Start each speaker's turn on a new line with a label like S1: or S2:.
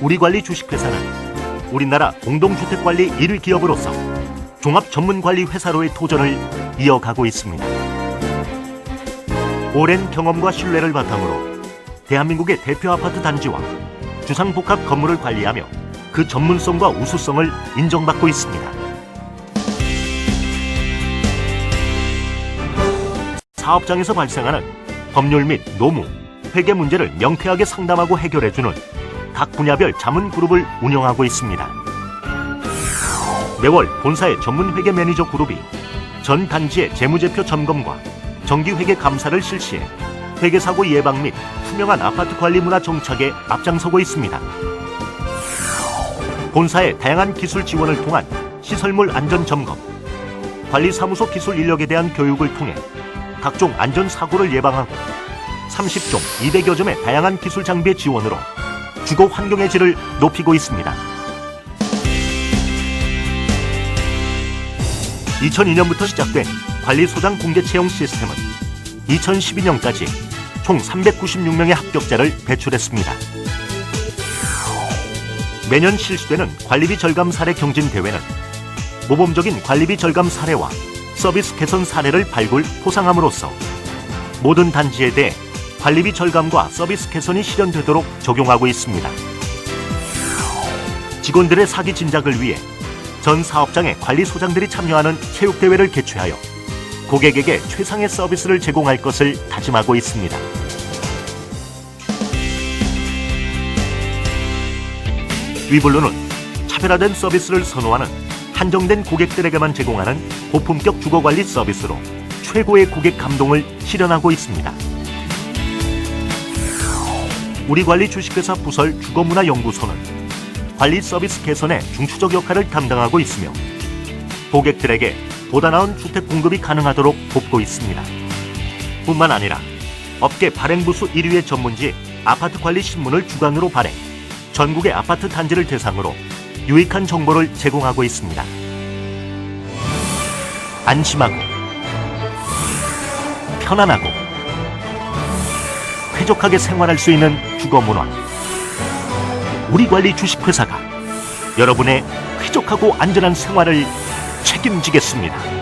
S1: 우리관리 주식회사는 우리나라 공동주택관리 1위 기업으로서 종합전문관리 회사로의 도전을 이어가고 있습니다. 오랜 경험과 신뢰를 바탕으로 대한민국의 대표 아파트 단지와 주상복합 건물을 관리하며 그 전문성과 우수성을 인정받고 있습니다. 사업장에서 발생하는 법률 및 노무, 회계 문제를 명쾌하게 상담하고 해결해주는 각 분야별 자문 그룹을 운영하고 있습니다. 매월 본사의 전문 회계 매니저 그룹이 전 단지의 재무제표 점검과 정기 회계 감사를 실시해 회계 사고 예방 및 투명한 아파트 관리 문화 정착에 앞장서고 있습니다. 본사의 다양한 기술 지원을 통한 시설물 안전 점검, 관리 사무소 기술 인력에 대한 교육을 통해 각종 안전 사고를 예방하고 30종 200여 점의 다양한 기술 장비의 지원으로 주거 환경의 질을 높이고 있습니다. 2002년부터 시작된 관리소장 공개 채용 시스템은 2012년까지 총 396명의 합격자를 배출했습니다. 매년 실시되는 관리비 절감 사례 경진 대회는 모범적인 관리비 절감 사례와 서비스 개선 사례를 발굴 포상함으로써 모든 단지에 대해 관리비 절감과 서비스 개선이 실현되도록 적용하고 있습니다. 직원들의 사기 진작을 위해 전 사업장의 관리 소장들이 참여하는 체육대회를 개최하여 고객에게 최상의 서비스를 제공할 것을 다짐하고 있습니다. 위블루는 차별화된 서비스를 선호하는 한정된 고객들에게만 제공하는 고품격 주거관리 서비스로 최고의 고객 감동을 실현하고 있습니다. 우리관리 주식회사 부설 주거문화연구소는 관리 서비스 개선에 중추적 역할을 담당하고 있으며 고객들에게 보다 나은 주택 공급이 가능하도록 돕고 있습니다. 뿐만 아니라 업계 발행부수 1위의 전문지 아파트 관리 신문을 주간으로 발행, 전국의 아파트 단지를 대상으로 유익한 정보를 제공하고 있습니다. 안심하고 편안하고 쾌적하게 생활할 수 있는 주거 문화. 우리 관리 주식회사가 여러분의 쾌적하고 안전한 생활을 책임지겠습니다.